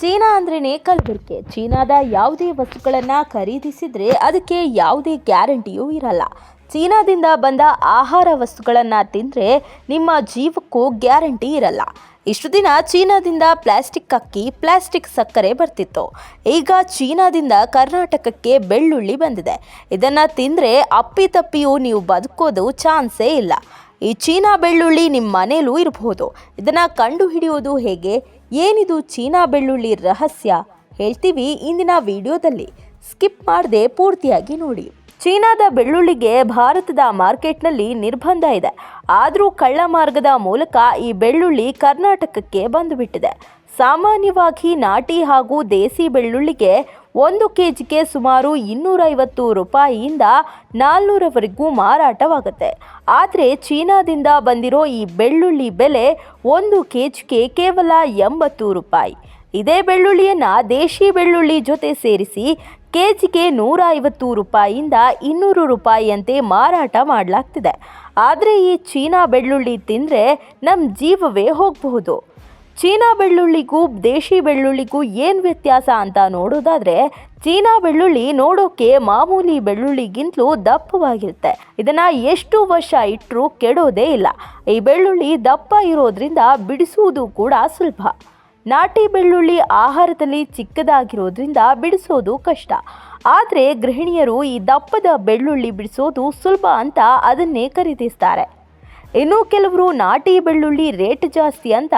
China ಅಂದ್ರೇ ಕಲಬೆರಕೆ ಚೀನಾದ ಯಾವುದೇ ವಸ್ತುಗಳನ್ನು ಖರೀದಿಸಿದರೆ ಅದಕ್ಕೆ ಯಾವುದೇ ಗ್ಯಾರಂಟಿಯೂ ಇರಲ್ಲ. ಚೀನಾದಿಂದ ಬಂದ ಆಹಾರ ವಸ್ತುಗಳನ್ನು ತಿಂದರೆ ನಿಮ್ಮ ಜೀವಕ್ಕೂ ಗ್ಯಾರಂಟಿ ಇರಲ್ಲ. ಇಷ್ಟು ದಿನ ಚೀನಾದಿಂದ ಪ್ಲಾಸ್ಟಿಕ್ ಅಕ್ಕಿ ಪ್ಲಾಸ್ಟಿಕ್ ಸಕ್ಕರೆ ಬರ್ತಿತ್ತು. ಈಗ ಚೀನಾದಿಂದ ಕರ್ನಾಟಕಕ್ಕೆ ಬೆಳ್ಳುಳ್ಳಿ ಬಂದಿದೆ. ಇದನ್ನು ತಿಂದರೆ ಅಪ್ಪಿತಪ್ಪಿಯೂ ನೀವು ಬದುಕೋದು ಚಾನ್ಸೇ ಇಲ್ಲ. ಈ ಚೀನಾ ಬೆಳ್ಳುಳ್ಳಿ ನಿಮ್ಮ ಮನೇಲೂ ಇರಬಹುದು ಇದನ್ನು ಕಂಡುಹಿಡಿಯೋದು ಹೇಗೆ? ಏನಿದು ಚೀನಾ ಬೆಳ್ಳುಳ್ಳಿ ರಹಸ್ಯ? ಹೇಳ್ತೀವಿ ಇಂದಿನ ವಿಡಿಯೋದಲ್ಲಿ. ಸ್ಕಿಪ್ ಮಾಡದೆ ಪೂರ್ತಿಯಾಗಿ ನೋಡಿ. ಚೀನಾದ ಬೆಳ್ಳುಳ್ಳಿಗೆ ಭಾರತದ ಮಾರ್ಕೆಟ್ನಲ್ಲಿ ನಿರ್ಬಂಧ ಇದೆ. ಆದರೂ ಕಳ್ಳ ಮಾರ್ಗದ ಮೂಲಕ ಈ ಬೆಳ್ಳುಳ್ಳಿ ಕರ್ನಾಟಕಕ್ಕೆ ಬಂದುಬಿಟ್ಟಿದೆ. ಸಾಮಾನ್ಯವಾಗಿ ನಾಟಿ ಹಾಗೂ ದೇಸಿ ಬೆಳ್ಳುಳ್ಳಿಗೆ ಒಂದು ಕೆ ಜಿಗೆ ಸುಮಾರು ಇನ್ನೂರೈವತ್ತು ರೂಪಾಯಿಯಿಂದ ನಾಲ್ನೂರವರೆಗೂ ಮಾರಾಟವಾಗುತ್ತೆ. ಆದರೆ ಚೀನಾದಿಂದ ಬಂದಿರೋ ಈ ಬೆಳ್ಳುಳ್ಳಿ ಬೆಲೆ ಒಂದು ಕೆ ಜಿಗೆ ಕೇವಲ ಎಂಬತ್ತು ರೂಪಾಯಿ. ಇದೇ ಬೆಳ್ಳುಳ್ಳಿಯನ್ನು ದೇಶಿ ಬೆಳ್ಳುಳ್ಳಿ ಜೊತೆ ಸೇರಿಸಿ ಕೆ ಜಿಗೆ ನೂರ ಐವತ್ತು ರೂಪಾಯಿಯಿಂದ ಇನ್ನೂರು ರೂಪಾಯಿಯಂತೆ ಮಾರಾಟ ಮಾಡಲಾಗ್ತಿದೆ. ಆದರೆ ಈ ಚೀನಾ ಬೆಳ್ಳುಳ್ಳಿ ತಿಂದರೆ ನಮ್ಮ ಜೀವವೇ ಹೋಗಬಹುದು. ಚೀನಾ ಬೆಳ್ಳುಳ್ಳಿಗೂ ದೇಶಿ ಬೆಳ್ಳುಳ್ಳಿಗೂ ಏನು ವ್ಯತ್ಯಾಸ ಅಂತ ನೋಡೋದಾದ್ರೆ ಚೀನಾ ಬೆಳ್ಳುಳ್ಳಿ ನೋಡೋಕೆ ಮಾಮೂಲಿ ಬೆಳ್ಳುಳ್ಳಿಗಿಂತಲೂ ದಪ್ಪವಾಗಿರುತ್ತೆ. ಇದನ್ನ ಎಷ್ಟು ವರ್ಷ ಇಟ್ಟರೂ ಕೆಡೋದೇ ಇಲ್ಲ. ಈ ಬೆಳ್ಳುಳ್ಳಿ ದಪ್ಪ ಇರೋದ್ರಿಂದ ಬಿಡಿಸುವುದು ಕೂಡ ಸುಲಭ. ನಾಟಿ ಬೆಳ್ಳುಳ್ಳಿ ಆಹಾರದಲ್ಲಿ ಚಿಕ್ಕದಾಗಿರೋದ್ರಿಂದ ಬಿಡಿಸೋದು ಕಷ್ಟ. ಆದರೆ ಗೃಹಿಣಿಯರು ಈ ದಪ್ಪದ ಬೆಳ್ಳುಳ್ಳಿ ಬಿಡಿಸೋದು ಸುಲಭ ಅಂತ ಅದನ್ನೇ ಖರೀದಿಸ್ತಾರೆ. ಇನ್ನು ಕೆಲವರು ನಾಟಿ ಬೆಳ್ಳುಳ್ಳಿ ರೇಟ್ ಜಾಸ್ತಿ ಅಂತ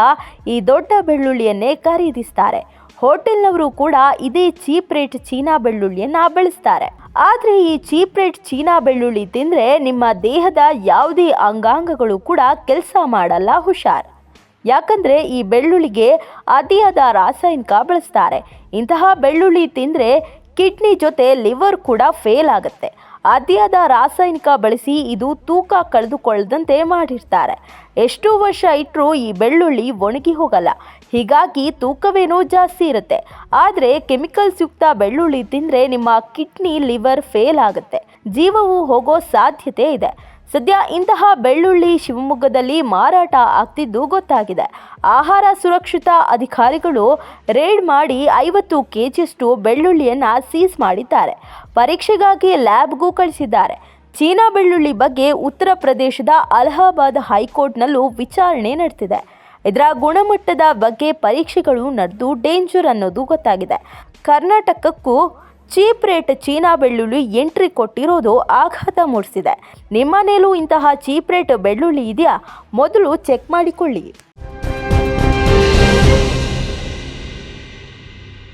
ಈ ದೊಡ್ಡ ಬೆಳ್ಳುಳ್ಳಿಯನ್ನೇ ಖರೀದಿಸ್ತಾರೆ. ಹೋಟೆಲ್ನವರು ಕೂಡ ಇದೇ ಚೀಪ್ ರೇಟ್ ಚೀನಾ ಬೆಳ್ಳುಳ್ಳಿಯನ್ನ ಬೆಳೆಸ್ತಾರೆ. ಆದರೆ ಈ ಚೀಪ್ ರೇಟ್ ಚೀನಾ ಬೆಳ್ಳುಳ್ಳಿ ತಿಂದರೆ ನಿಮ್ಮ ದೇಹದ ಯಾವುದೇ ಅಂಗಾಂಗಗಳು ಕೂಡ ಕೆಲಸ ಮಾಡಲ್ಲ ಹುಷಾರ್. ಯಾಕಂದ್ರೆ ಈ ಬೆಳ್ಳುಳ್ಳಿಗೆ ಅತಿಯಾದ ರಾಸಾಯನಿಕ ಬಳಸ್ತಾರೆ. ಇಂತಹ ಬೆಳ್ಳುಳ್ಳಿ ತಿಂದರೆ ಕಿಡ್ನಿ ಜೊತೆ ಲಿವರ್ ಕೂಡ ಫೇಲ್ ಆಗುತ್ತೆ. ಅತಿಯಾದ ರಾಸಾಯನಿಕ ಬಳಸಿ ಇದು ತೂಕ ಕಳೆದುಕೊಳ್ಳದಂತೆ ಮಾಡಿರ್ತಾರೆ. ಎಷ್ಟು ವರ್ಷ ಇಟ್ಟರೂ ಈ ಬೆಳ್ಳುಳ್ಳಿ ಒಣಗಿ ಹೋಗಲ್ಲ. ಹೀಗಾಗಿ ತೂಕವೇನೋ ಜಾಸ್ತಿ ಇರುತ್ತೆ. ಆದರೆ ಕೆಮಿಕಲ್ಸ್ ಯುಕ್ತ ಬೆಳ್ಳುಳ್ಳಿ ತಿಂದರೆ ನಿಮ್ಮ ಕಿಡ್ನಿ ಲಿವರ್ ಫೇಲ್ ಆಗುತ್ತೆ. ಜೀವವು ಹೋಗೋ ಸಾಧ್ಯತೆ ಇದೆ. ಸದ್ಯ ಇಂತಹ ಬೆಳ್ಳುಳ್ಳಿ ಶಿವಮೊಗ್ಗದಲ್ಲಿ ಮಾರಾಟ ಆಗ್ತಿದ್ದು ಗೊತ್ತಾಗಿದೆ. ಆಹಾರ ಸುರಕ್ಷತಾ ಅಧಿಕಾರಿಗಳು ರೇಡ್ ಮಾಡಿ ಐವತ್ತು ಕೆಜಿಯಷ್ಟು ಬೆಳ್ಳುಳ್ಳಿಯನ್ನು ಸೀಸ್ ಮಾಡಿದ್ದಾರೆ. ಪರೀಕ್ಷೆಗಾಗಿ ಲ್ಯಾಬ್ಗೂ ಕಳಿಸಿದ್ದಾರೆ. ಚೀನಾ ಬೆಳ್ಳುಳ್ಳಿ ಬಗ್ಗೆ ಉತ್ತರ ಪ್ರದೇಶದ ಅಲಹಾಬಾದ್ ಹೈಕೋರ್ಟ್ನಲ್ಲೂ ವಿಚಾರಣೆ ನಡೆದಿದೆ. ಇದರ ಗುಣಮಟ್ಟದ ಬಗ್ಗೆ ಪರೀಕ್ಷೆಗಳು ನಡೆದು ಡೇಂಜರ್ ಅನ್ನೋದು ಗೊತ್ತಾಗಿದೆ. ಕರ್ನಾಟಕಕ್ಕೂ ಚೀಪ್ ರೇಟ್ ಚೀನಾ ಬೆಳ್ಳುಳ್ಳಿ ಎಂಟ್ರಿ ಕೊಟ್ಟಿರೋದು ಆಘಾತ ಮೂಡಿಸಿದೆ. ನಿಮ್ಮನೇಲೂ ಇಂತಹ ಚೀಪ್ ರೇಟ್ ಬೆಳ್ಳುಳ್ಳಿ ಇದೆಯಾ? ಮೊದಲು ಚೆಕ್ ಮಾಡಿಕೊಳ್ಳಿ.